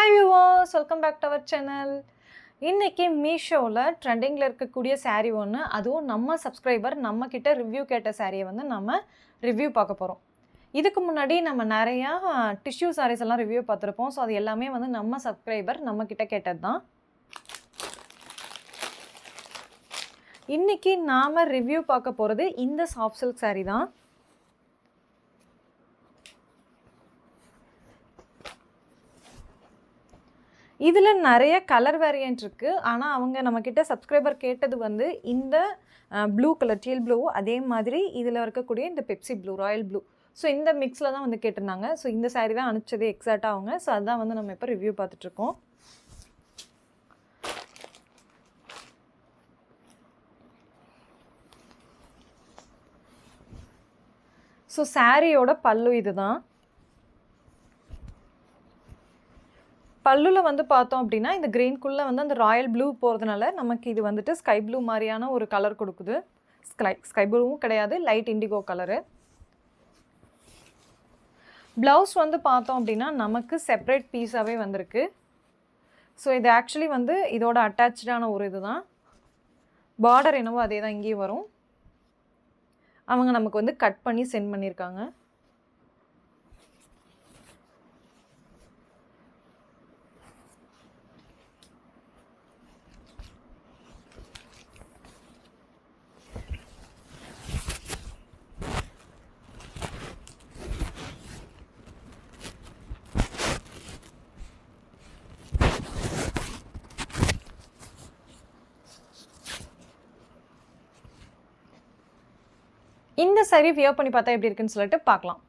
Hi viewers welcome back to our channel இன்றைக்கி மீஷோவில் ட்ரெண்டிங்கில் இருக்கக்கூடிய சாரீ ஒன்று அதுவும் நம்ம சப்ஸ்கிரைபர் நம்மக்கிட்ட ரிவ்யூ கேட்ட சாரியை வந்து நம்ம ரிவ்யூ பார்க்க போகிறோம் இதுக்கு முன்னாடி நம்ம நிறையா டிஷ்யூ சாரீஸ் எல்லாம் ரிவ்யூ பார்த்துருப்போம். ஸோ அது எல்லாமே வந்து நம்ம சப்ஸ்கிரைபர் நம்மக்கிட்ட கேட்டது தான் இன்றைக்கி நாம் ரிவ்யூ பார்க்க போகிறது இந்த சாஃப்ட் சில்க் சாரீ தான். இதில் நிறைய கலர் வேரியன்ட் இருக்குது ஆனால் அவங்க நம்மக்கிட்ட சப்ஸ்கிரைபர் கேட்டது வந்து இந்த ப்ளூ கலர் டீல் ப்ளூ அதே மாதிரி இதில் இருக்கக்கூடிய இந்த Pepsi blue royal blue so இந்த மிக்ஸில் தான் வந்து கேட்டிருந்தாங்க. ஸோ இந்த saree தான் அனுப்பிச்சது எக்ஸாக்டாக அவங்க. ஸோ அதான் வந்து நம்ம இப்போ ரிவ்யூ பார்த்துட்ருக்கோம் ஸோ சாரியோட பல்லு இதுதான். பல்லுல வந்து பார்த்தோம் அப்படின்னா இந்த க்ரீன்குள்ளே வந்து அந்த ராயல் ப்ளூ போகிறதுனால நமக்கு இது வந்துட்டு ஸ்கை ப்ளூ மாதிரியான ஒரு கலர் கொடுக்குது. ஸ்கை ஸ்கை ப்ளூவும் கிடையாது லைட் இண்டிகோ கலரு ப்ளவுஸ் வந்து பார்த்தோம் அப்படின்னா நமக்கு செப்பரேட் பீஸாகவே வந்திருக்கு. ஸோ இது ஆக்சுவலி வந்து இதோட அட்டாச்சான ஒரு இதுதான். பார்டர் என்னவோ அதே தான் இங்கேயும் வரும். அவங்க நமக்கு வந்து கட் பண்ணி சென்ட் பண்ணியிருக்காங்க. இந்த சரி வியர் பண்ணி பார்த்தா எப்படி இருக்குன்னு சொல்லிட்டு பார்க்கலாம்.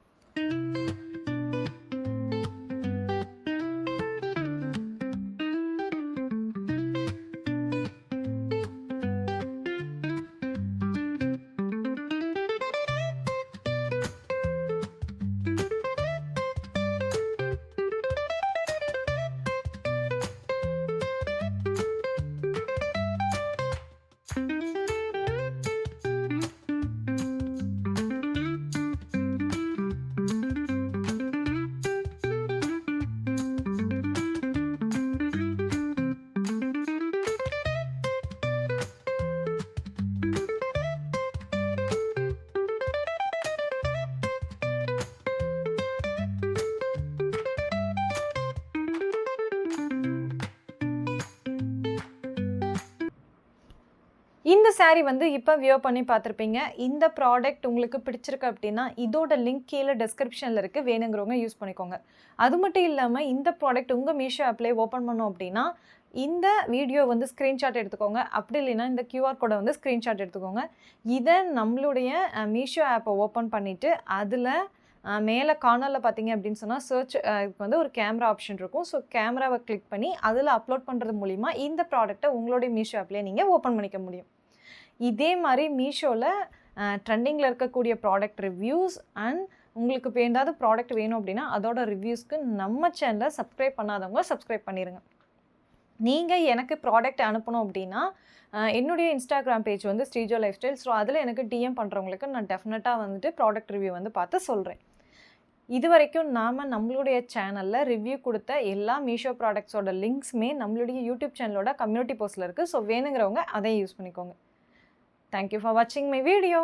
இந்த சாரீ வந்து இப்போ வியர் பண்ணி பார்த்துருப்பீங்க. இந்த ப்ராடக்ட் உங்களுக்கு பிடிச்சிருக்கு அப்படின்னா இதோட லிங்க் கீழே டிஸ்கிரிப்ஷனில் இருக்குது வேணுங்கிறவங்க யூஸ் பண்ணிக்கோங்க. அது மட்டும் இல்லாமல் இந்த ப்ராடக்ட் உங்கள் மீஷோ ஆப்லேயே ஓப்பன் பண்ணோம் அப்படின்னா இந்த வீடியோ வந்து ஸ்க்ரீன்ஷாட் எடுத்துக்கோங்க. அப்படி இல்லைன்னா இந்த கியூஆர் கோடை வந்து ஸ்க்ரீன்ஷாட் எடுத்துக்கோங்க. இதை நம்மளுடைய மீஷோ ஆப்பை ஓப்பன் பண்ணிவிட்டு அதில் மேலே கார்னரில் பார்த்தீங்க அப்படின்னு சொன்னால் சர்ச் இதுக்கு வந்து ஒரு கேமரா ஆப்ஷன் இருக்கும். ஸோ கேமராவை கிளிக் பண்ணி அதில் அப்லோட் பண்ணுறது மூலிமா இந்த ப்ராடக்ட்டை உங்களுடைய மீஷோ ஆப்லேயே நீங்கள் ஓப்பன் பண்ணிக்க முடியும். இதே மாதிரி மீஷோவில் ட்ரெண்டிங்கில் இருக்கக்கூடிய ப்ராடக்ட் ரிவ்யூஸ் அண்ட் உங்களுக்கு இப்போ ப்ராடக்ட் வேணும் அப்படின்னா அதோட ரிவ்யூஸ்க்கு நம்ம சேனலை சப்ஸ்கிரைப் பண்ணாதவங்க சப்ஸ்கிரைப் பண்ணிடுங்க நீங்கள் எனக்கு ப்ராடக்ட் அனுப்பணும் அப்படின்னா என்னுடைய இன்ஸ்டாகிராம் பேஜ் வந்து ஸ்ரீஜோ லைஃப் ஸ்டைல் ஸோ அதில் எனக்கு டிஎம் பண்ணுறவங்களுக்கு நான் டெஃபினட்டாக வந்துட்டு ப்ராடக்ட் ரிவ்யூ வந்து பார்த்து சொல்கிறேன் இது வரைக்கும் நாம் நம்மளுடைய சேனலில் ரிவ்யூ கொடுத்த எல்லா மீஷோ ப்ராடக்ட்ஸோட லிங்க்ஸுமே நம்மளுடைய யூடியூப் சேனலோட கம்யூனிட்டி போஸ்ட்டில் இருக்குது ஸோ வேணுங்கிறவங்க அதை யூஸ் பண்ணிக்கோங்க. தேங்க்யூ ஃபார் வாட்சிங் மை வீடியோ